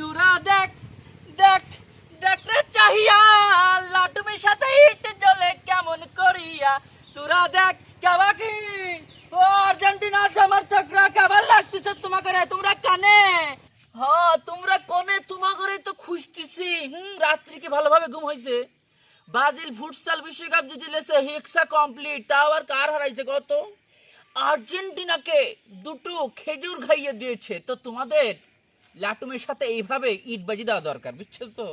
তোরা দেখ দেখ দেখ রে চাহিয়া লাটুমের সাথে হিট কেমন করিয়া। তোরা দেখ, কেবা আর্জেন্টিনার সমর্থকরা কেমন লাগতেছে তোমাকে তোমরা কানে? হ্যাঁ তোমরা কোনে তোমাকে তো খুঁজতেছি। হুম, রাত্রি ভালোভাবে ঘুম হয়েছে ব্রাজিল ফুটসাল বিশ্বকাপ জিতে লেছে, হেক্সা কমপ্লিট, তাও কার হারাইছে কত? আর্জেন্টিনাকে দুটো খেজুর খাইয়ে দিয়েছে, তো তোমাদের? লাটুমের সাথে এইভাবে ইট বাজি দেওয়া দরকার, বুঝছ তো?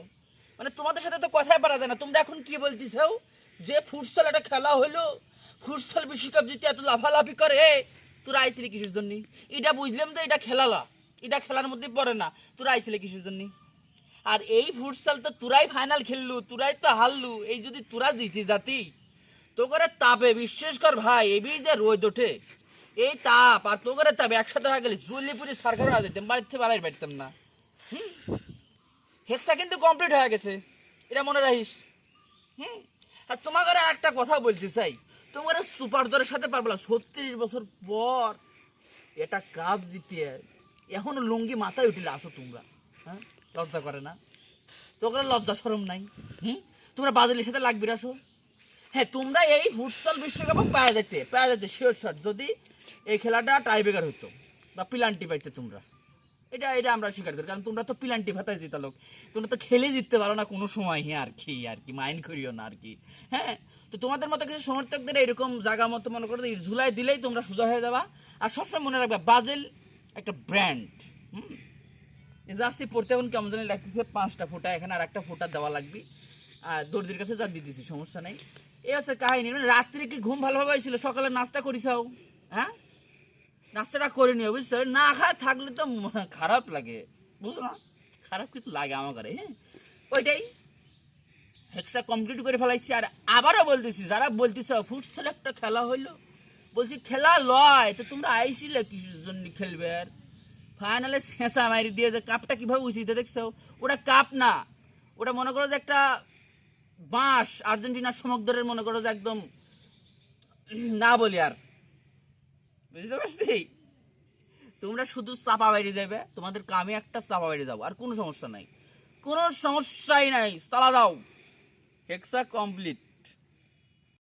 মানে তোমাদের সাথে তো কথাই পারা যায় না। তোমরা এখন কি বলতেছো? যে ফুটসল একটা খেলা হলো, ফুটসল বিশ্বকাপ জিতে এত লাফালাফি করে তোরা আইছিলি কিসের জন্য? এটা বুঝলাম তো, এটা খেলালা। এটা খেলার মধ্যে পড়ে না। তোরা আইছিলি কিসের জন্য? আর এই ফুটসাল তো তোরাই ফাইনাল খেললু, তোরাই তো হারলু। এই যদি তোরা জিতি জাতি তো করে তাপে বিশ্বাস কর ভাই, এবি যে রোদ ওঠে। এই তাপ, আর তো করে তাপ একসাথে হয়ে গেলে জুলিপুরি সার্কার হয়ে যেতাম বাড়িতে বাড়াই পারতাম না। হেক্সা কিন্তু কমপ্লিট হয়ে গেছে, এটা মনে রাখিস। হুম? আর তোমাকে আর একটা কথা বলতে চাই তোমার সুপার দলের সাথে পারব না, ছত্রিশ বছর পর এটা কাপ জিতে এখনও লুঙ্গি মাথায় উঠিলে আসো তোমরা হ্যাঁ? লজ্জা করে না? তোমরা লজ্জা সরম নাই, হুম? তোমরা বাজারের সাথে লাগবে আসো হ্যাঁ তোমরা এই ফুটসল বিশ্বকাপও পাওয়া যাচ্ছে পাওয়া যাচ্ছে শিওর শট যদি এই খেলাটা টাইব্রেকার হতো বা পিলান্টি পাইতে তোমরা। এটা এটা আমরা স্বীকার করি, কারণ তোমরা তো পিলান্টি ভাতায় জিতা লোক। তোমরা তো খেলে জিততে পারো না কোনো সময় হ্যাঁ আর কি আর কি মাইন্ড করিও না আর কি হ্যাঁ? তো তোমাদের মতো কিছু সমর্থকদের এরকম জায়গা মতো মনে করো ঝুলাই দিলেই তোমরা সোজা হয়ে যাবা। আর সবসময় মনে রাখবে বাজেল একটা ব্র্যান্ড হুম? জার্সি পড়তে এখন কেমন জানি লাগতেছে, পাঁচটা ফোঁটা, এখানে আর একটা ফোঁটা দেওয়া লাগবে। আর দর্জির কাছে যা দিয়ে দিছি সমস্যা নেই। এই হচ্ছে কাহিনী মানে রাত্রে কি ঘুম ভালোভাবে হয়েছিল? সকালে নাস্তা করিসাও হ্যাঁ? নাস্তাটা করে নিও, বুঝছ? না খায় থাকলে তো খারাপ লাগে। বুঝছ না? খারাপ কিছু লাগে আমার ঘরে হ্যাঁ? ওইটাই। হেক্সা কমপ্লিট করে ফেলাইছি। আর আবারও বলতেছি, যারা বলতেছ ফুটসল একটা খেলা হইল। বলছি, খেলা লয়, তো তোমরা আইছিলে কিসের জন্য খেলবে? আর ফাইনালে শেষা মারি দিয়ে যে কাপটা কীভাবে উচিত, দেখছ? ওটা কাপ না। ওটা মনে করো যে একটা বাঁশ, আর্জেন্টিনার সমগ্রের মনে করো যে একদম, না বলি আর। বুঝতে পারছি? তোমরা শুধু চাপা বাইরে যাবে তোমাদের আমি একটা চাপা বাইরে যাব আর কোনো সমস্যা নাই। কোনো সমস্যাই নাই, চালা দাও। হেক্সা কমপ্লিট